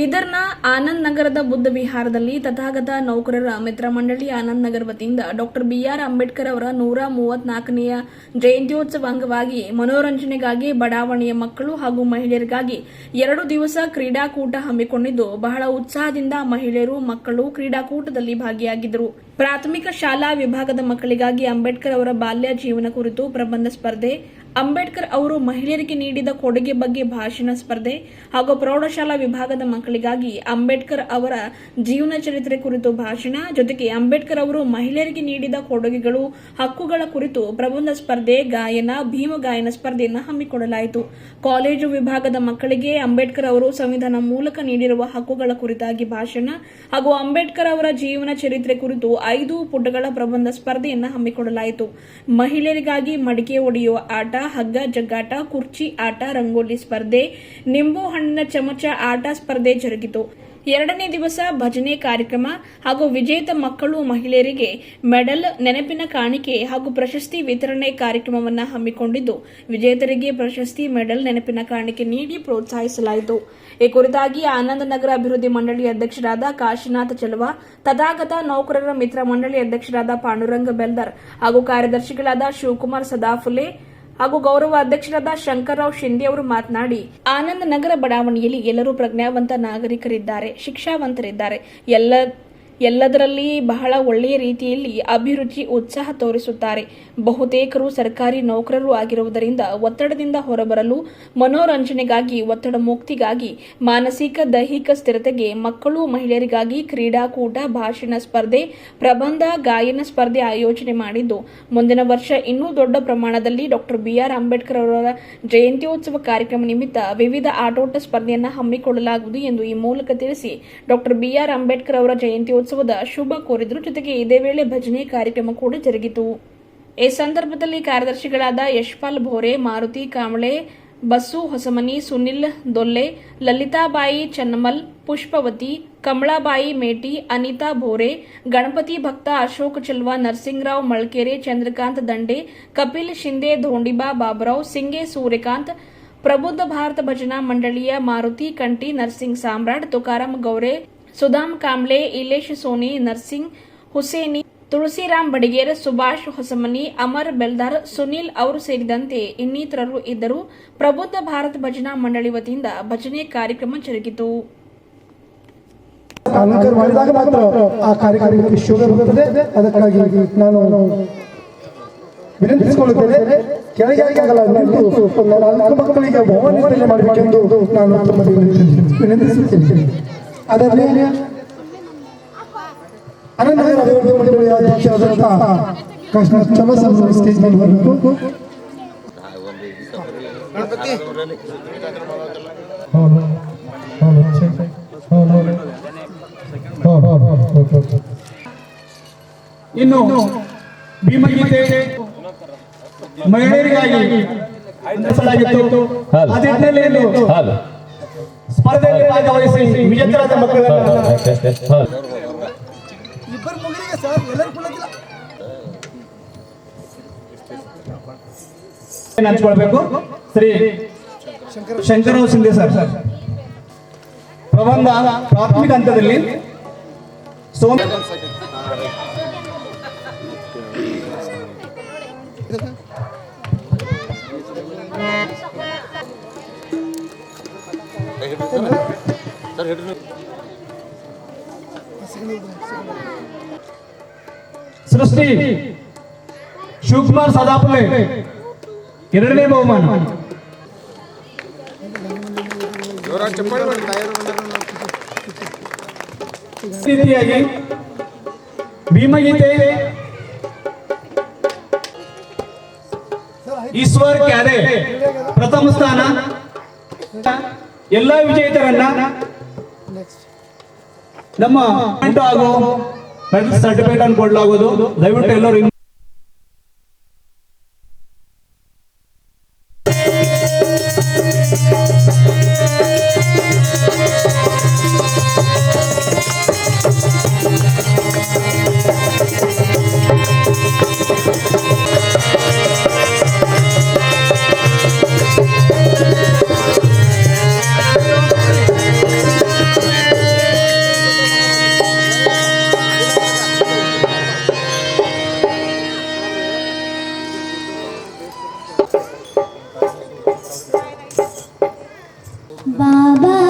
ಬೀದರ್ನ ಆನಂದ್ ನಗರದ ಬುದ್ಧ ವಿಹಾರದಲ್ಲಿ ತಥಾಗತ ನೌಕರರ ಮಿತ್ರ ಮಂಡಳಿ ಆನಂದ್ ನಗರ ವತಿಯಿಂದ ಡಾಕ್ಟರ್ ಬಿಆರ್ ಅಂಬೇಡ್ಕರ್ ಅವರ ನೂರ ಮೂವತ್ನಾಲ್ಕನೆಯ ಜಯಂತ್ಯೋತ್ಸವ ಅಂಗವಾಗಿ ಮನೋರಂಜನೆಗಾಗಿ ಬಡಾವಣೆಯ ಮಕ್ಕಳು ಹಾಗೂ ಮಹಿಳೆಯರಿಗಾಗಿ ಎರಡು ದಿವಸ ಕ್ರೀಡಾಕೂಟ ಹಮ್ಮಿಕೊಂಡಿದ್ದು, ಬಹಳ ಉತ್ಸಾಹದಿಂದ ಮಹಿಳೆಯರು, ಮಕ್ಕಳು ಕ್ರೀಡಾಕೂಟದಲ್ಲಿ ಭಾಗಿಯಾಗಿದ್ದರು. ಪ್ರಾಥಮಿಕ ಶಾಲಾ ವಿಭಾಗದ ಮಕ್ಕಳಿಗಾಗಿ ಅಂಬೇಡ್ಕರ್ ಅವರ ಬಾಲ್ಯ ಜೀವನ ಕುರಿತು ಪ್ರಬಂಧ ಸ್ಪರ್ಧೆ ಅಂಬೇಡ್ಕರ್ ಅವರು ಮಹಿಳೆಯರಿಗೆ ನೀಡಿದ ಕೊಡುಗೆ ಬಗ್ಗೆ ಭಾಷಣ ಸ್ಪರ್ಧೆ ಹಾಗೂ ಪ್ರೌಢಶಾಲಾ ವಿಭಾಗದ ಮಕ್ಕಳಿಗಾಗಿ ಅಂಬೇಡ್ಕರ್ ಅವರ ಜೀವನ ಚರಿತ್ರೆ ಕುರಿತು ಭಾಷಣ. ಜೊತೆಗೆ ಅಂಬೇಡ್ಕರ್ ಅವರು ಮಹಿಳೆಯರಿಗೆ ನೀಡಿದ ಕೊಡುಗೆಗಳು, ಹಕ್ಕುಗಳ ಕುರಿತು ಪ್ರಬಂಧ ಸ್ಪರ್ಧೆ, ಗಾಯನ, ಭೀಮ ಗಾಯನ ಸ್ಪರ್ಧೆಯನ್ನು ಹಮ್ಮಿಕೊಳ್ಳಲಾಯಿತು. ಕಾಲೇಜು ವಿಭಾಗದ ಮಕ್ಕಳಿಗೆ ಅಂಬೇಡ್ಕರ್ ಅವರು ಸಂವಿಧಾನ ಮೂಲಕ ನೀಡಿರುವ ಹಕ್ಕುಗಳ ಕುರಿತಾಗಿ ಭಾಷಣ ಹಾಗೂ ಅಂಬೇಡ್ಕರ್ ಅವರ ಜೀವನ ಚರಿತ್ರೆ ಕುರಿತು ಐದು ಪುಟಗಳ ಪ್ರಬಂಧ ಸ್ಪರ್ಧೆಯನ್ನು ಹಮ್ಮಿಕೊಳ್ಳಲಾಯಿತು. ಮಹಿಳೆಯರಿಗಾಗಿ ಮಡಿಕೆ ಒಡೆಯುವ ಆಟ ಹಗ್ಗ ಜಗ್ಗಾಟ ಕುರ್ಚಿ, ಆಟ, ರಂಗೋಲಿ ಸ್ಪರ್ಧೆ, ನಿಂಬು ಹಣ್ಣಿನ ಚಮಚ, ಆಟ ಸ್ಪರ್ಧೆ ಜರುಗಿತು. ಎರಡನೇ ದಿವಸ ಭಜನೆ ಕಾರ್ಯಕ್ರಮ ಹಾಗೂ ವಿಜೇತ ಮಕ್ಕಳು ಮಹಿಳೆಯರಿಗೆ ಮೆಡಲ್, ನೆನಪಿನ ಕಾಣಿಕೆ ಹಾಗೂ ಪ್ರಶಸ್ತಿ ವಿತರಣೆ ಕಾರ್ಯಕ್ರಮವನ್ನು ಹಮ್ಮಿಕೊಂಡಿದ್ದು, ವಿಜೇತರಿಗೆ ಪ್ರಶಸ್ತಿ, ಮೆಡಲ್, ನೆನಪಿನ ಕಾಣಿಕೆ ನೀಡಿ ಪ್ರೋತ್ಸಾಹಿಸಲಾಯಿತು. ಈ ಕುರಿತಾಗಿ ಆನಂದ ನಗರ ಅಭಿವೃದ್ಧಿ ಮಂಡಳಿ ಅಧ್ಯಕ್ಷರಾದ ಕಾಶಿನಾಥ ಚಲುವ, ತಥಾಗತ ನೌಕರರ ಮಿತ್ರ ಮಂಡಳಿ ಅಧ್ಯಕ್ಷರಾದ ಪಾಂಡುರಂಗ ಬೆಲ್ದರ್ ಹಾಗೂ ಕಾರ್ಯದರ್ಶಿಗಳಾದ ಶಿವಕುಮಾರ್ ಸದಾಫುಲೆ ಹಾಗೂ ಗೌರವ ಅಧ್ಯಕ್ಷರಾದ ಶಂಕರ್ರಾವ್ ಶಿಂದೆ ಅವರು ಮಾತನಾಡಿ, ಆನಂದ ನಗರ ಬಡಾವಣೆಯಲ್ಲಿ ಎಲ್ಲರೂ ಪ್ರಜ್ಞಾವಂತ ನಾಗರಿಕರಿದ್ದಾರೆ, ಶಿಕ್ಷಾವಂತರಿದ್ದಾರೆ. ಎಲ್ಲ ಎಲ್ಲದರಲ್ಲಿ ಬಹಳ ಒಳ್ಳೆಯ ರೀತಿಯಲ್ಲಿ ಅಭಿರುಚಿ, ಉತ್ಸಾಹ ತೋರಿಸುತ್ತಾರೆ. ಬಹುತೇಕರು ಸರ್ಕಾರಿ ನೌಕರರು ಆಗಿರುವುದರಿಂದ ಒತ್ತಡದಿಂದ ಹೊರಬರಲು, ಮನೋರಂಜನೆಗಾಗಿ, ಒತ್ತಡ ಮುಕ್ತಿಗಾಗಿ, ಮಾನಸಿಕ, ದೈಹಿಕ ಸ್ಥಿರತೆಗೆ ಮಕ್ಕಳು, ಮಹಿಳೆಯರಿಗಾಗಿ ಕ್ರೀಡಾಕೂಟ, ಭಾಷಣ ಸ್ಪರ್ಧೆ, ಪ್ರಬಂಧ, ಗಾಯನ ಸ್ಪರ್ಧೆ ಆಯೋಜನೆ ಮಾಡಿದ್ದು. ಮುಂದಿನ ವರ್ಷ ಇನ್ನೂ ದೊಡ್ಡ ಪ್ರಮಾಣದಲ್ಲಿ ಡಾಕ್ಟರ್ ಬಿಆರ್ ಅಂಬೇಡ್ಕರ್ ಅವರ ಜಯಂತ್ಯೋತ್ಸವ ಕಾರ್ಯಕ್ರಮ ನಿಮಿತ್ತ ವಿವಿಧ ಆಟೋಟ ಸ್ಪರ್ಧೆಯನ್ನು ಹಮ್ಮಿಕೊಳ್ಳಲಾಗುವುದು ಎಂದು ಈ ಮೂಲಕ ತಿಳಿಸಿ ಡಾಕ್ಟರ್ ಬಿಆರ್ ಅಂಬೇಡ್ಕರ್ ಅವರ ಜಯಂತ್ಯೋತ್ಸವದ ಶುಭ ಕೋರಿದ್ರು. ಜೊತೆಗೆ ಇದೇ ವೇಳೆ ಭಜನೆ ಕಾರ್ಯಕ್ರಮ ಕೂಡ ಜರುಗಿತು. ಈ ಸಂದರ್ಭದಲ್ಲಿ ಕಾರ್ಯದರ್ಶಿಗಳಾದ ಯಶ್ಪಾಲ್ ಭೋರೆ, ಮಾರುತಿ ಕಾಂಬಳೆ ಬಸ್ಸು ಹೊಸಮನಿ, ಸುನಿಲ್ ದೊಲ್ಲೆ, ಲಲಿತಾಬಾಯಿ ಚನ್ನಮಲ್, ಪುಷ್ಪವತಿ, ಕಮಳಾಬಾಯಿ ಮೇಟಿ, ಅನಿತಾ ಭೋರೆ, ಗಣಪತಿ ಭಕ್ತ ಅಶೋಕ್ ಚಲ್ವಾ, ನರಸಿಂಗರಾವ್ ಮಳ್ಕೆರೆ, ಚಂದ್ರಕಾಂತ್ ದಂಡೆ, ಕಪಿಲ್ ಶಿಂದೆ ಧೋಂಡಿಬಾ ಬಾಬುರಾವ್, ಸಿಂಗೆ ಸೂರ್ಯಕಾಂತ್, ಪ್ರಬುದ್ಧ ಭಾರತ ಭಜನಾ ಮಂಡಳಿಯ ಮಾರುತಿ ಕಂಟಿ ನರಸಿಂಗ್ ಸಾಮ್ರಾಟ್, ತುಕಾರಾಮ್ ಗೌರೆ ಸುಧಾಮ್ ಕಾಂಬ್ಳೆ ಇಲೇಶ್ ಸೋನಿ, ನರ್ಸಿಂಗ್ ಹುಸೇನಿ, ತುಳಸಿರಾಮ್ ಬಡಿಗೇರ್, ಸುಭಾಷ್ ಹೊಸಮನಿ, ಅಮರ್ ಬೆಲ್ದಾರ್, ಸುನಿಲ್ ಅವರು ಸೇರಿದಂತೆ ಇನ್ನಿತರರು ಇದ್ದರು. ಪ್ರಬುದ್ಧ ಭಾರತ ಭಜನಾ ಮಂಡಳಿ ವತಿಯಿಂದ ಭಜನೆ ಕಾರ್ಯಕ್ರಮ ಜರುಗಿತು. ಮಾಡಿದಾಗ ಮಾತ್ರ ಆ ಕಾರ್ಯಕ್ರಮಕ್ಕೆ ಶೋಭೆ ಬರುತ್ತದೆ ಅದಕ್ಕಾಗಿ ನಾನು ವಿನಂತಿಸಿಕೊಳ್ಳುತ್ತೇನೆ, ಕೆಳಗೆ ಆಗಲ್ಲ ಮಕ್ಕಳಿಗೆ ಬಹುಮಾನ ಮಾಡಬೇಕೆಂದು ನಾನು ವಿನಂತಿಸುತ್ತೇನೆ ಅದರಲ್ಲಿ ಅನಂತನಗರ ಅಭಿವೃದ್ಧಿ ಮಂಡಳಿಯ ಅಧ್ಯಕ್ಷರಾದಂತಹ ಕೃಷ್ಣ ಚಲಸ ಸ್ಟೇಜ್ ಮೇಲೆ ಬರಬೇಕು ಹೌದು ಹೌದು ಚೆಕ್. ಹೌದು ಹೌದು ಹೌದು ಹೌದು ಹೌದು ಹೌದು ಇನ್ನು ಭೀಮಗೀತೆ ಮಹಿಳೆಯರಿಗಾಗಿ ನಡೆಸಲಾಗಿತ್ತು ಹೌದು. ಸ್ಪರ್ಧೆಯಲ್ಲಿ ಭಾಗವಹಿಸಿ ವಿಜೇತರಾದ ಮಕ್ಕಳನ್ನು ಹೌದು ಹಂಚ್ಕೊಳ್ಬೇಕು? ಶ್ರೀ ಶಂಕರರಾವ್ ಶಿಂದೆ ಸರ್. ಪ್ರಬಂಧ ಪ್ರಾಥಮಿಕ ಹಂತದಲ್ಲಿ ಸೋಮ ಸೃಷ್ಟಿ ಶಿವಕುಮಾರ್ ಸದಾಪುಲೆ ಎರಡನೇ ಬಹುಮಾನ. ರೀತಿಯಾಗಿ ಭೀಮಗೀತೆ. ಈಶ್ವರ್ ಕ್ಯಾರೆ ಪ್ರಥಮ ಸ್ಥಾನ. ಎಲ್ಲ ವಿಜೇತರನ್ನ ನಮ್ಮ ಸರ್ಟಿಫಿಕೇಟ್ ಅನ್ನು ಕೊಡಲಾಗುವುದು. ದಯವಿಟ್ಟು ಎಲ್ಲರೂ Baba.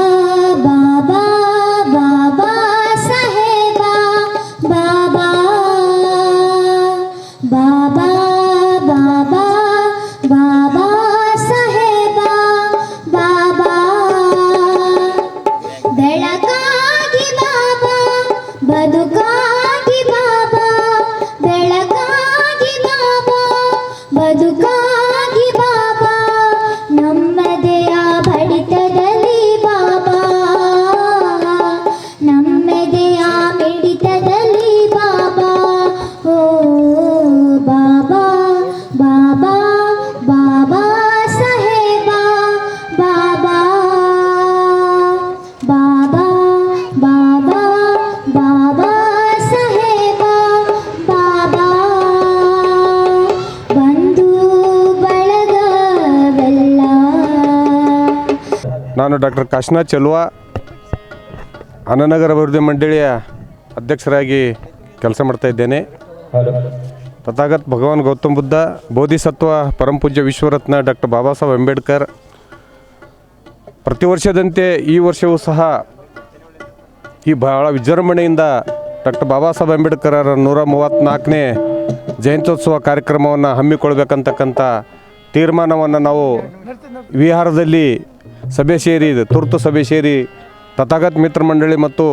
ಡಾಕ್ಟರ್ ಕಾಶಿನಾಥ್ ಚೆಲುವ ಅನ್ನನಗರ ಅಭಿವೃದ್ಧಿ ಮಂಡಳಿಯ ಅಧ್ಯಕ್ಷರಾಗಿ ಕೆಲಸ ಮಾಡ್ತಾ ಇದ್ದೇನೆ. ತಥಾಗತ್ ಭಗವಾನ್ ಗೌತಮ್ ಬುದ್ಧ, ಬೋಧಿಸತ್ವ ಪರಮಪೂಜ್ಯ ವಿಶ್ವರತ್ನ ಡಾಕ್ಟರ್ ಬಾಬಾ ಸಾಹೇಬ್ ಅಂಬೇಡ್ಕರ್. ಪ್ರತಿ ವರ್ಷದಂತೆ ಈ ವರ್ಷವೂ ಸಹ ಈ ಬಹಳ ವಿಜೃಂಭಣೆಯಿಂದ ಡಾಕ್ಟರ್ ಬಾಬಾ ಸಾಹೇಬ್ ಅಂಬೇಡ್ಕರ್ ಅವರ ನೂರ ಮೂವತ್ತ್ನಾಲ್ಕನೇ ಜಯಂತ್ಯೋತ್ಸವ ಕಾರ್ಯಕ್ರಮವನ್ನು ಹಮ್ಮಿಕೊಳ್ಬೇಕಂತಕ್ಕಂಥ ತೀರ್ಮಾನವನ್ನು ನಾವು ವಿಹಾರದಲ್ಲಿ ಸಭೆ ಸೇರಿ ತುರ್ತು ಸಭೆ ಸೇರಿ ತಥಾಗತ್ ಮಿತ್ರ ಮಂಡಳಿ ಮತ್ತು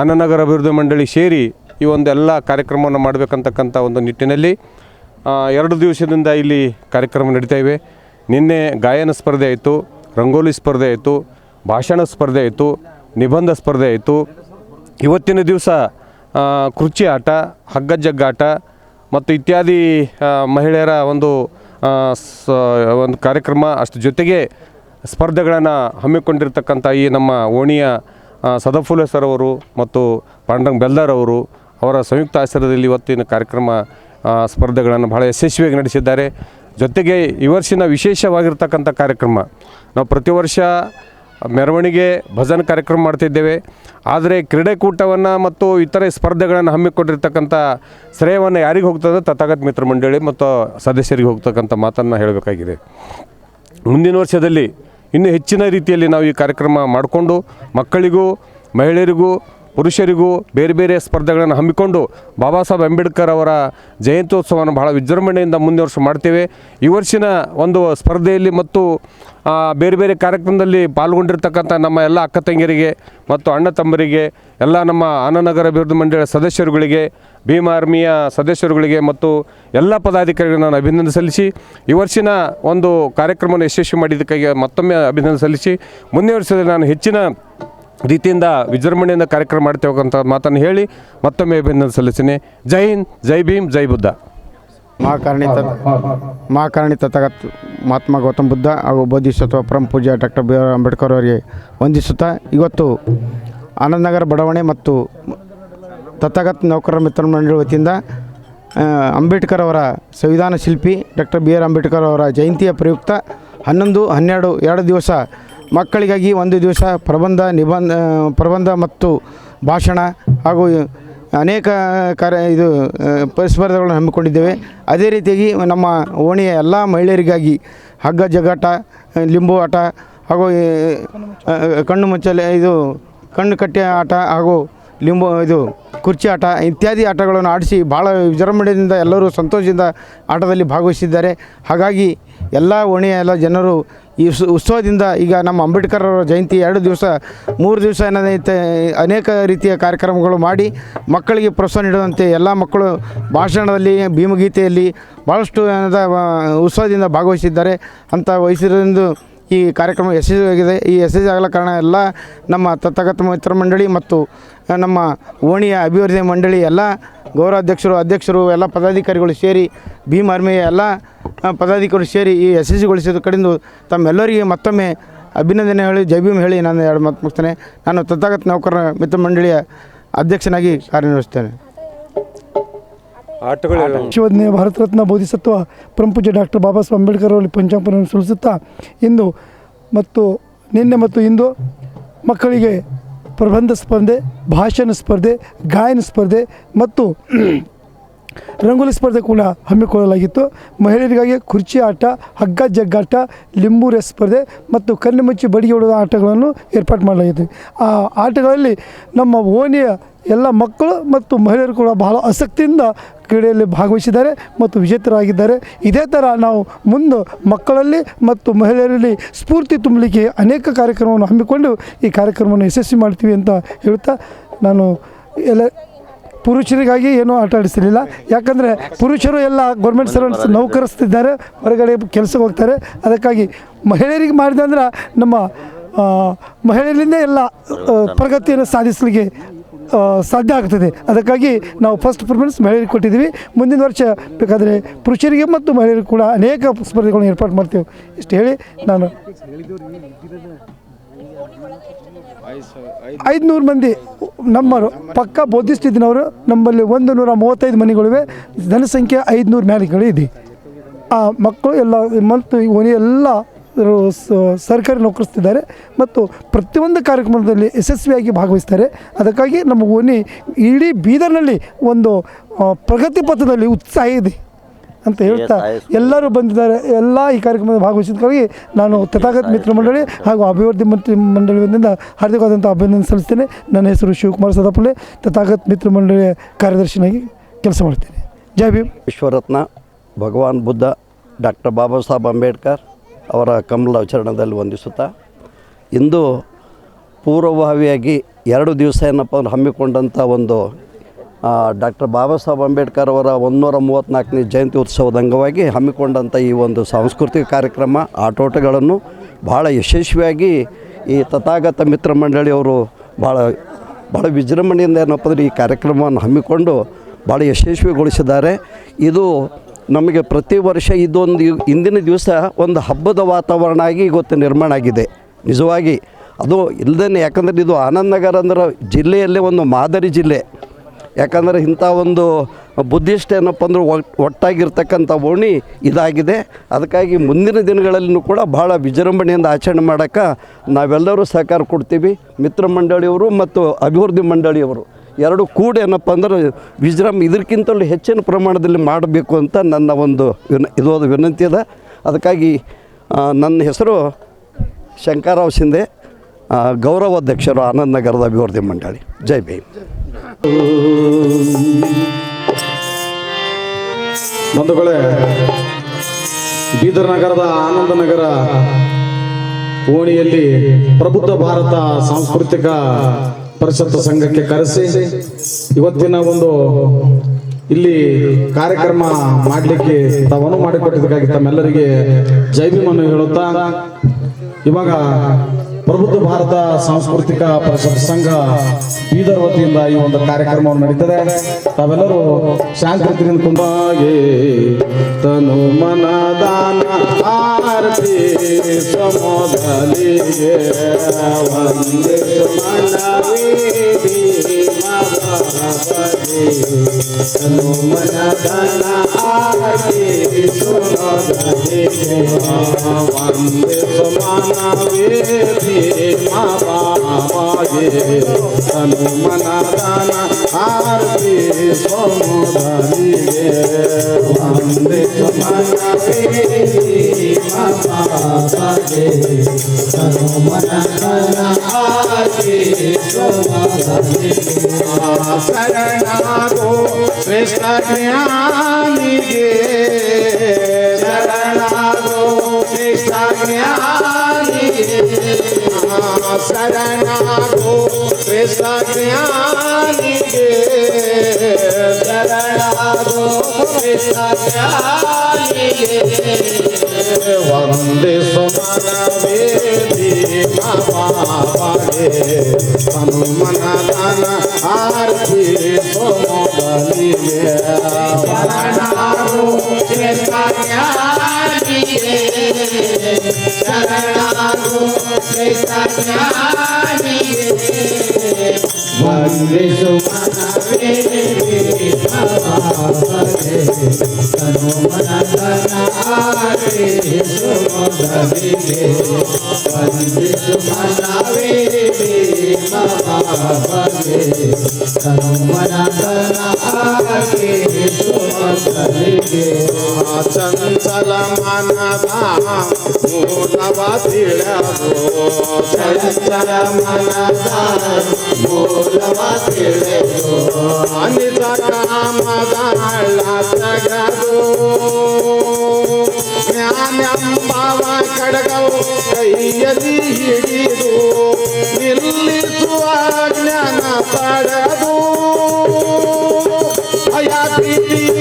ಆನನಗರ ಅಭಿವೃದ್ಧಿ ಮಂಡಳಿ ಸೇರಿ ಈ ಒಂದು ಎಲ್ಲ ಕಾರ್ಯಕ್ರಮವನ್ನು ಮಾಡಬೇಕಂತಕ್ಕಂಥ ಒಂದು ನಿಟ್ಟಿನಲ್ಲಿ ಎರಡು ದಿವಸದಿಂದ ಇಲ್ಲಿ ಕಾರ್ಯಕ್ರಮ ನಡೀತಾ ಇವೆ. ನಿನ್ನೆ ಗಾಯನ ಸ್ಪರ್ಧೆ ಆಯಿತು, ರಂಗೋಲಿ ಸ್ಪರ್ಧೆ ಆಯಿತು, ಭಾಷಣ ಸ್ಪರ್ಧೆ ಆಯಿತು, ನಿಬಂಧ ಸ್ಪರ್ಧೆ ಆಯಿತು. ಇವತ್ತಿನ ದಿವಸ ಕುರ್ಚಿ ಆಟ ಹಗ್ಗ ಜಗ್ಗಾಟ ಮತ್ತು ಇತ್ಯಾದಿ ಮಹಿಳೆಯರ ಒಂದು ಒಂದು ಕಾರ್ಯಕ್ರಮ ಅಷ್ಟು ಜೊತೆಗೆ ಸ್ಪರ್ಧೆಗಳನ್ನು ಹಮ್ಮಿಕೊಂಡಿರ್ತಕ್ಕಂಥ ಈ ನಮ್ಮ ಓಣಿಯ ಸದಫುಲೆ ಸರ್ ಅವರು ಮತ್ತು ಪಾಂಡಂಗ್ ಬೆಲ್ದಾರ್ ಅವರು ಅವರ ಸಂಯುಕ್ತ ಆಶ್ರಯದಲ್ಲಿ ಇವತ್ತಿನ ಕಾರ್ಯಕ್ರಮ ಸ್ಪರ್ಧೆಗಳನ್ನು ಬಹಳ ಯಶಸ್ವಿಯಾಗಿ ನಡೆಸಿದ್ದಾರೆ. ಜೊತೆಗೆ ಈ ವರ್ಷಿನ ವಿಶೇಷವಾಗಿರ್ತಕ್ಕಂಥ ಕಾರ್ಯಕ್ರಮ, ನಾವು ಪ್ರತಿ ವರ್ಷ ಮೆರವಣಿಗೆ, ಭಜನ್ ಕಾರ್ಯಕ್ರಮ ಮಾಡ್ತಿದ್ದೇವೆ. ಆದರೆ ಕ್ರೀಡೆಕೂಟವನ್ನು ಮತ್ತು ಇತರೆ ಸ್ಪರ್ಧೆಗಳನ್ನು ಹಮ್ಮಿಕೊಂಡಿರ್ತಕ್ಕಂಥ ಶ್ರೇಯವನ್ನು ಯಾರಿಗೆ ಹೋಗ್ತದೆ? ತಥಾಗತ್ ಮಿತ್ರ ಮಂಡಳಿ ಮತ್ತು ಸದಸ್ಯರಿಗೆ ಹೋಗ್ತಕ್ಕಂಥ ಮಾತನ್ನು ಹೇಳಬೇಕಾಗಿದೆ. ಮುಂದಿನ ವರ್ಷದಲ್ಲಿ ಇನ್ನೂ ಹೆಚ್ಚಿನ ರೀತಿಯಲ್ಲಿ ನಾವು ಈ ಕಾರ್ಯಕ್ರಮ ಮಾಡಿಕೊಂಡು ಮಕ್ಕಳಿಗೂ, ಮಹಿಳೆಯರಿಗೂ, ಪುರುಷರಿಗೂ ಬೇರೆ ಬೇರೆ ಸ್ಪರ್ಧೆಗಳನ್ನು ಹಮ್ಮಿಕೊಂಡು ಬಾಬಾ ಸಾಹೇಬ್ ಅಂಬೇಡ್ಕರ್ ಅವರ ಜಯಂತ್ಯೋತ್ಸವವನ್ನು ಬಹಳ ವಿಜೃಂಭಣೆಯಿಂದ ಮುಂದಿನ ವರ್ಷ ಮಾಡ್ತೇವೆ. ಈ ವರ್ಷಿನ ಒಂದು ಸ್ಪರ್ಧೆಯಲ್ಲಿ ಮತ್ತು ಬೇರೆ ಬೇರೆ ಕಾರ್ಯಕ್ರಮದಲ್ಲಿ ಪಾಲ್ಗೊಂಡಿರ್ತಕ್ಕಂಥ ನಮ್ಮ ಎಲ್ಲ ಅಕ್ಕ ತಂಗಿಯರಿಗೆ ಮತ್ತು ಅಣ್ಣ ತಮ್ಮರಿಗೆ, ಎಲ್ಲ ನಮ್ಮ ಆನನಗರ ಅಭಿವೃದ್ಧಿ ಮಂಡಳಿಯ ಸದಸ್ಯರುಗಳಿಗೆ ಭೀಮ್ ಆರ್ಮಿಯ ಸದಸ್ಯರುಗಳಿಗೆ ಮತ್ತು ಎಲ್ಲ ಪದಾಧಿಕಾರಿಗಳಿಗೆ ನಾನು ಅಭಿನಂದನೆ ಸಲ್ಲಿಸಿ, ಈ ವರ್ಷಿನ ಒಂದು ಕಾರ್ಯಕ್ರಮವನ್ನು ಯಶಸ್ವಿ ಮಾಡಿದ್ದಕ್ಕಾಗಿ ಮತ್ತೊಮ್ಮೆ ಅಭಿನಂದನೆ ಸಲ್ಲಿಸಿ, ಮುಂದಿನ ವರ್ಷದಲ್ಲಿ ನಾನು ಹೆಚ್ಚಿನ ರೀತಿಯಿಂದ ವಿಜೃಂಭಣೆಯಿಂದ ಕಾರ್ಯಕ್ರಮ ಮಾಡ್ತೇವೆ ಅಂತ ಮಾತನ್ನು ಹೇಳಿ ಮತ್ತೊಮ್ಮೆ ಅಭಿನಂದನೆ ಸಲ್ಲಿಸ್ತೀನಿ ಜೈ ಹಿಂದ್, ಜೈ ಭೀಮ್, ಜೈ ಬುದ್ಧ. ಮಹಾಕಾರಣಿ ತತ್ ಮಹಾಕಾರಣಿ ತಥಾಗತ್ ಮಹಾತ್ಮ ಗೌತಮ್ ಬುದ್ಧ ಹಾಗೂ ಬೋಧಿಸತ್ವ ಪರಂ ಪೂಜಾ ಡಾಕ್ಟರ್ ಬಿ ಆರ್ ಅಂಬೇಡ್ಕರ್ ಅವರಿಗೆ ವಂದಿಸುತ್ತಾ, ಇವತ್ತು ಆನಂದನಗರ ಬಡಾವಣೆ ಮತ್ತು ತಥಾಗತ್ ನೌಕರರ ಮಿತ್ರ ಮಂಡಳಿ ವತಿಯಿಂದ ಅಂಬೇಡ್ಕರ್ ಅವರ ಸಂವಿಧಾನ ಶಿಲ್ಪಿ ಡಾಕ್ಟರ್ ಬಿ ಆರ್ ಅಂಬೇಡ್ಕರ್ ಅವರ ಜಯಂತಿಯ ಪ್ರಯುಕ್ತ ಹನ್ನೊಂದು, ಹನ್ನೆರಡು, ಎರಡು ದಿವಸ ಮಕ್ಕಳಿಗಾಗಿ ಒಂದು ದಿವಸ ಪ್ರಬಂಧ ನಿಬಂಧ, ಪ್ರಬಂಧ ಮತ್ತು ಭಾಷಣ ಹಾಗೂ ಅನೇಕ ಕಾರ್ಯ ಇದು ಸ್ಪರ್ಧೆಗಳನ್ನು ಹಮ್ಮಿಕೊಂಡಿದ್ದೇವೆ. ಅದೇ ರೀತಿಯಾಗಿ ನಮ್ಮ ಓಣಿಯ ಎಲ್ಲ ಮಹಿಳೆಯರಿಗಾಗಿ ಹಗ್ಗ, ಜಗಾಟ, ಲಿಂಬು ಆಟ ಹಾಗೂ ಕಣ್ಣು ಮುಚ್ಚಲೆ, ಇದು ಕಣ್ಣು ಕಟ್ಟೆ ಆಟ ಹಾಗೂ ಲಿಂಬು, ಇದು ಕುರ್ಚಿ ಆಟ ಇತ್ಯಾದಿ ಆಟಗಳನ್ನು ಆಡಿಸಿ ಭಾಳ ವಿಜೃಂಭಣೆಯಿಂದ ಎಲ್ಲರೂ ಸಂತೋಷದಿಂದ ಆಟದಲ್ಲಿ ಭಾಗವಹಿಸಿದ್ದಾರೆ. ಹಾಗಾಗಿ ಎಲ್ಲ ಓಣಿಯ ಎಲ್ಲ ಜನರು ಈ ಉತ್ಸವದಿಂದ ಈಗ ನಮ್ಮ ಅಂಬೇಡ್ಕರ್ ಅವರ ಜಯಂತಿ ಎರಡು ದಿವಸ, ಮೂರು ದಿವಸ ಏನಾದ ಅನೇಕ ರೀತಿಯ ಕಾರ್ಯಕ್ರಮಗಳು ಮಾಡಿ ಮಕ್ಕಳಿಗೆ ಪ್ರೋತ್ಸಾಹ ನೀಡುವಂತೆ ಎಲ್ಲ ಮಕ್ಕಳು ಭಾಷಣದಲ್ಲಿ, ಭೀಮಗೀತೆಯಲ್ಲಿ ಭಾಳಷ್ಟು ಏನಾದ ಉತ್ಸವದಿಂದ ಭಾಗವಹಿಸಿದ್ದಾರೆ. ಅಂತ ವಹಿಸಿರೋದ್ರಿಂದ ಈ ಕಾರ್ಯಕ್ರಮ ಯಶಸ್ವಿಯಾಗಿದೆ. ಈ ಯಶಸ್ವಿ ಆಗಲ ಕಾರಣ ಎಲ್ಲ ನಮ್ಮ ತತ್ತಗತ್ತ ಮಿತ್ರ ಮಂಡಳಿ ಮತ್ತು ನಮ್ಮ ಓಣಿಯ ಅಭಿವೃದ್ಧಿ ಮಂಡಳಿ ಎಲ್ಲ ಗೌರವಾಧ್ಯಕ್ಷರು ಅಧ್ಯಕ್ಷರು ಎಲ್ಲ ಪದಾಧಿಕಾರಿಗಳು ಸೇರಿ ಭೀಮ್ ಆರ್ಮಿಯ ಎಲ್ಲ ಪದಾಧಿಕಾರಿಗಳು ಸೇರಿ ಈ ಯಶಸ್ವಿಗೊಳಿಸಿದ ಕಡೆಯಿಂದ ತಮ್ಮೆಲ್ಲರಿಗೆ ಮತ್ತೊಮ್ಮೆ ಅಭಿನಂದನೆ ಹೇಳಿ ಜೈ ಭೀಮ್ ಹೇಳಿ ನಾನು ಎರಡು ಮಾತು ಮುಗಿಸ್ತೇನೆ. ನಾನು ತಥಾಗತ ನೌಕರರ ಮಿತ್ರ ಮಂಡಳಿಯ ಅಧ್ಯಕ್ಷನಾಗಿ ಕಾರ್ಯನಿರ್ವಹಿಸ್ತೇನೆ ಆಟಗಳು ಶಿವಜ್ಞೆ ಭಾರತ ರತ್ನ ಬೋಧಿಸತ್ವ ಪರಮಪೂಜ್ಯ ಡಾಕ್ಟರ್ ಬಾಬಾ ಸಾಹೇಬ್ ಅಂಬೇಡ್ಕರ್ ಅವರಲ್ಲಿ ಪಂಚಾಂಪನವನ್ನು ಸಲ್ಲಿಸುತ್ತಾ ಇಂದು ಮತ್ತು ನಿನ್ನೆ ಮತ್ತು ಇಂದು ಮಕ್ಕಳಿಗೆ ಪ್ರಬಂಧ ಸ್ಪರ್ಧೆ ಭಾಷಣ ಸ್ಪರ್ಧೆ ಗಾಯನ ಸ್ಪರ್ಧೆ ಮತ್ತು ರಂಗೋಲಿ ಸ್ಪರ್ಧೆ ಕೂಡ ಹಮ್ಮಿಕೊಳ್ಳಲಾಗಿತ್ತು. ಮಹಿಳೆಯರಿಗಾಗಿ ಕುರ್ಚಿ ಆಟ, ಹಗ್ಗ, ಜಗ್ಗಾಟ, ಲಿಂಬು ರೇಸ್ ಸ್ಪರ್ಧೆ ಮತ್ತು ಕಣ್ಣು ಮುಚ್ಚಿ ಬಡಿಗೆ ಹೊಡೆದ ಆಟಗಳನ್ನು ಏರ್ಪಾಡು ಮಾಡಲಾಗಿತ್ತು. ಆ ಆಟಗಳಲ್ಲಿ ನಮ್ಮ ಓಣಿಯ ಎಲ್ಲ ಮಕ್ಕಳು ಮತ್ತು ಮಹಿಳೆಯರು ಕೂಡ ಬಹಳ ಆಸಕ್ತಿಯಿಂದ ಕ್ರೀಡೆಯಲ್ಲಿ ಭಾಗವಹಿಸಿದ್ದಾರೆ ಮತ್ತು ವಿಜೇತರಾಗಿದ್ದಾರೆ. ಇದೇ ಥರ ನಾವು ಮುಂದೆ ಮಕ್ಕಳಲ್ಲಿ ಮತ್ತು ಮಹಿಳೆಯರಲ್ಲಿ ಸ್ಫೂರ್ತಿ ತುಂಬಲಿಕ್ಕೆ ಅನೇಕ ಕಾರ್ಯಕ್ರಮವನ್ನು ಹಮ್ಮಿಕೊಂಡು ಈ ಕಾರ್ಯಕ್ರಮವನ್ನು ಯಶಸ್ವಿ ಮಾಡ್ತೀವಿ ಅಂತ ಹೇಳ್ತಾ ನಾನು ಎಲ್ಲ ಪುರುಷರಿಗಾಗಿ ಏನೂ ಆಟ ಆಡಿಸಲಿಲ್ಲ ಯಾಕಂದರೆ ಪುರುಷರು ಎಲ್ಲ ಗೌರ್ಮೆಂಟ್ ಸರ್ವೆಂಟ್ಸ್ ನೌಕರಿಸ್ತಿದ್ದಾರೆ, ಹೊರಗಡೆ ಕೆಲಸಕ್ಕೆ ಹೋಗ್ತಾರೆ. ಅದಕ್ಕಾಗಿ ಮಹಿಳೆಯರಿಗೆ ಮಾಡಿದೆ ಅಂದ್ರೆ ನಮ್ಮ ಮಹಿಳೆಯರಿಂದ ಎಲ್ಲ ಪ್ರಗತಿಯನ್ನು ಸಾಧಿಸಲಿಕ್ಕೆ ಸಾಧ್ಯ ಆಗ್ತದೆ. ಅದಕ್ಕಾಗಿ ನಾವು ಫಸ್ಟ್ ಪ್ರಿಫರೆನ್ಸ್ ಮಹಿಳೆಯರಿಗೆ ಕೊಟ್ಟಿದ್ದೀವಿ. ಮುಂದಿನ ವರ್ಷ ಬೇಕಾದರೆ ಪುರುಷರಿಗೆ ಮತ್ತು ಮಹಿಳೆಯರಿಗೆ ಕೂಡ ಅನೇಕ ಸ್ಪರ್ಧೆಗಳನ್ನು ಏರ್ಪಾಡು ಮಾಡ್ತೇವೆ. ಇಷ್ಟು ಹೇಳಿ ನಾನು ಐದುನೂರು ಮಂದಿ ನಮ್ಮರು ಪಕ್ಕ ಬೋಧಿಸ್ತಿದ್ದಿನವರು ನಮ್ಮಲ್ಲಿ ಒಂದು ನೂರ ಮೂವತ್ತೈದು ಮನೆಗಳಿವೆ. ಜನಸಂಖ್ಯೆ ಐದುನೂರು ಮ್ಯಾಲಿಗಳು ಇದೆ ಆ ಮಕ್ಕಳು ಎಲ್ಲ ಮತ್ತು ಎಲ್ಲ ಸರ್ಕಾರಿ ನೌಕರಿಸ್ತಿದ್ದಾರೆ ಮತ್ತು ಪ್ರತಿಯೊಂದು ಕಾರ್ಯಕ್ರಮದಲ್ಲಿ ಯಶಸ್ವಿಯಾಗಿ ಭಾಗವಹಿಸ್ತಾರೆ. ಅದಕ್ಕಾಗಿ ನಮ್ಮ ಓನಿ ಇಡೀ ಬೀದರ್ನಲ್ಲಿ ಒಂದು ಪ್ರಗತಿ ಪಥದಲ್ಲಿ ಉತ್ಸಾಹ ಇದೆ. ಅಂತ ಹೇಳ್ತಾ ಎಲ್ಲರೂ ಬಂದಿದ್ದಾರೆ. ಎಲ್ಲ ಈ ಕಾರ್ಯಕ್ರಮದಲ್ಲಿ ಭಾಗವಹಿಸಿದ್ದಕ್ಕಾಗಿ ನಾನು ತಥಾಗತ ಮಿತ್ರ ಮಂಡಳಿ ಹಾಗೂ ಅಭಿವೃದ್ಧಿ ಮಂತ್ರಿ ಮಂಡಳಿಯಿಂದ ಹಾರ್ದಿಕವಾದಂಥ ಅಭಿನಂದನೆ ಸಲ್ಲಿಸ್ತೇನೆ. ನನ್ನ ಹೆಸರು ಶಿವಕುಮಾರ್ ಸದಾಪುಲೆ. ತಥಾಗತ ಮಿತ್ರ ಮಂಡಳಿಯ ಕಾರ್ಯದರ್ಶಿನಾಗಿ ಕೆಲಸ ಮಾಡ್ತೇನೆ. ಜೈ ಭೀಮ್. ವಿಶ್ವರತ್ನ ಭಗವಾನ್ ಬುದ್ಧ ಡಾಕ್ಟರ್ ಬಾಬಾ ಸಾಹೇಬ್ ಅಂಬೇಡ್ಕರ್ ಅವರ ಕಮಲ ಆಚರಣದಲ್ಲಿ ವಂದಿಸುತ್ತಾ ಇಂದು ಪೂರ್ವಭಾವಿಯಾಗಿ ಎರಡು ದಿವಸ ಏನಪ್ಪ ಅಂದ್ರೆ ಹಮ್ಮಿಕೊಂಡಂಥ ಒಂದು ಡಾಕ್ಟರ್ ಬಾಬಾ ಸಾಹೇಬ್ ಅಂಬೇಡ್ಕರ್ ಅವರ ಒಂದೂರ ಮೂವತ್ತ್ನಾಲ್ಕನೇ ಜಯಂತಿ ಉತ್ಸವದ ಅಂಗವಾಗಿ ಹಮ್ಮಿಕೊಂಡಂಥ ಈ ಒಂದು ಸಾಂಸ್ಕೃತಿಕ ಕಾರ್ಯಕ್ರಮ ಆಟೋಟಗಳನ್ನು ಭಾಳ ಯಶಸ್ವಿಯಾಗಿ ಈ ತಥಾಗತ ಮಿತ್ರ ಮಂಡಳಿಯವರು ಭಾಳ ಭಾಳ ವಿಜೃಂಭಣೆಯಿಂದ ಏನಪ್ಪ ಅಂದ್ರೆ ಈ ಕಾರ್ಯಕ್ರಮವನ್ನು ಹಮ್ಮಿಕೊಂಡು ಭಾಳ ಯಶಸ್ವಿಗೊಳಿಸಿದ್ದಾರೆ. ಇದು ನಮಗೆ ಪ್ರತಿ ವರ್ಷ ಇದೊಂದು ಇಂದಿನ ದಿವಸ ಒಂದು ಹಬ್ಬದ ವಾತಾವರಣ ಆಗಿ ಇವತ್ತು ನಿರ್ಮಾಣ ಆಗಿದೆ. ನಿಜವಾಗಿ ಅದು ಇಲ್ಲದೇ ಯಾಕಂದರೆ ಇದು ಆನಂದ್ ನಗರ ಅಂದ್ರೆ ಜಿಲ್ಲೆಯಲ್ಲೇ ಒಂದು ಮಾದರಿ ಜಿಲ್ಲೆ. ಯಾಕಂದರೆ ಇಂಥ ಒಂದು ಬುದ್ಧಿಸ್ಟ್ ಏನಪ್ಪ ಅಂದ್ರೆ ಒಟ್- ಒಟ್ಟಾಗಿರ್ತಕ್ಕಂಥ ಓಣಿ ಇದಾಗಿದೆ. ಅದಕ್ಕಾಗಿ ಮುಂದಿನ ದಿನಗಳಲ್ಲೂ ಕೂಡ ಭಾಳ ವಿಜೃಂಭಣೆಯಿಂದ ಆಚರಣೆ ಮಾಡೋಕ್ಕೆ ನಾವೆಲ್ಲರೂ ಸಹಕಾರ ಕೊಡ್ತೀವಿ. ಮಿತ್ರ ಮಂಡಳಿಯವರು ಮತ್ತು ಅಭಿವೃದ್ಧಿ ಮಂಡಳಿಯವರು. ಎರಡು ಕೂಡ ಏನಪ್ಪ ಅಂದ್ರೆ ವಿಜೃಂಭ ಇದಕ್ಕಿಂತಲೂ ಹೆಚ್ಚಿನ ಪ್ರಮಾಣದಲ್ಲಿ ಮಾಡಬೇಕು ಅಂತ ನನ್ನ ಒಂದು ವಿನ, ಇದು ಒಂದು ವಿನಂತಿ ಅದ. ಅದಕ್ಕಾಗಿ ನನ್ನ ಹೆಸರು ಶಂಕರಾವ್ ಶಿಂದೆ ಗೌರವಾಧ್ಯಕ್ಷರು ಆನಂದ್ ನಗರದ ಅಭಿವೃದ್ಧಿ ಮಂಡಳಿ. ಜೈ ಭೀಮ್. ಬಂಧುಗಳೇ, ಬೀದರ್ ನಗರದ ಆನಂದ ನಗರ ಓಣಿಯಲ್ಲಿ ಪ್ರಬುದ್ಧ ಭಾರತ ಸಾಂಸ್ಕೃತಿಕ ಪರಿಷತ್ ಸಂಘಕ್ಕೆ ಕರೆಸಿ ಇವತ್ತಿನ ಒಂದು ಇಲ್ಲಿ ಕಾರ್ಯಕ್ರಮ ಮಾಡಲಿಕ್ಕೆ ತಾವನ್ನು ಮಾಡಿಕೊಟ್ಟಿದ್ದಕ್ಕಾಗಿ ತಮ್ಮೆಲ್ಲರಿಗೆ ಜೈ ಹೇಳುತ್ತಾ, ಇವಾಗ ಪ್ರಬುದ್ಧ ಭಾರತ ಸಾಂಸ್ಕೃತಿಕ ಪರಿಷತ್ ಸಂಘ ಬೀದರ್ ವತಿಯಿಂದ ಈ ಒಂದು ಕಾರ್ಯಕ್ರಮವನ್ನು ನಡೀತದೆ. ತಾವೆಲ್ಲರೂ ಶಾಂತಿಯಿಂದ ಕುಂಬಾಗೆ ತನು ಮನದಾನ ಆರತಿ ಸಮೋದಲಿಗೆ ಮನವೇ ತನು ಮನ ದಾನ ಆರತಿ ಸಮೋದಲಿಗೆ ವಂದೇ ಮಾನವೇ ಭೀಮಾ ಬಾಬಾಗೆ ತನು ಮನ ದಾನ ಆರತಿ ಸಮೋದಲಿಗೆ ವಂದೇ ಮಾನವೇ ಭೀಮಾ ಬಾಬಾಗೆ ತನು ಮನ ದಾನ ಆರತಿ ಸಮೋದಲಿಗೆ ಶರಣಾಗೋ ಶ್ರೇಷ್ಠ शरणागो कृष्ण ज्ञानी गे शरणागो कृष्ण ज्ञानी शरणागो कृष्ण ज्ञानी गे शरण వందే సుమనవే మావాడే హనుమన తన ఆర్తి సోమలి శరణారు శరణారు వందే సుమన रे तनु मनतना रे सुमधरे पंडित मनावे रे मामा रे तनु मनतना ಚಂಚಲ ಮನದ ಮೂಲವ ತಿಳಿಯದು ಚಂಚಲ ಮನದ ಮೂಲವ ತಿಳಿಯದು ಪಾದಾಳ ತಗದು ಜ್ಞಾನಂಬವ ಕಡಗವು ಕೈಯಲ್ಲಿ ಹಿಡಿದು ನಿಲ್ಲಿಸುವ ಜ್ಞಾನ ಪಡೆದು হয়া দিদি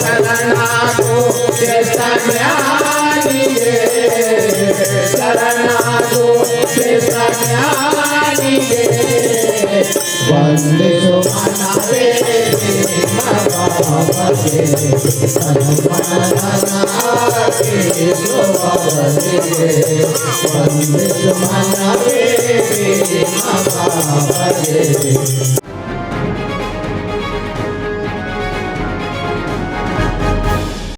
शरणा को सन्यानिए शरणा को सन्यानिए वंदे सुमना रे बाबा रे सन्माना रे बाबा रे वंदे सुमना रे बाबा रे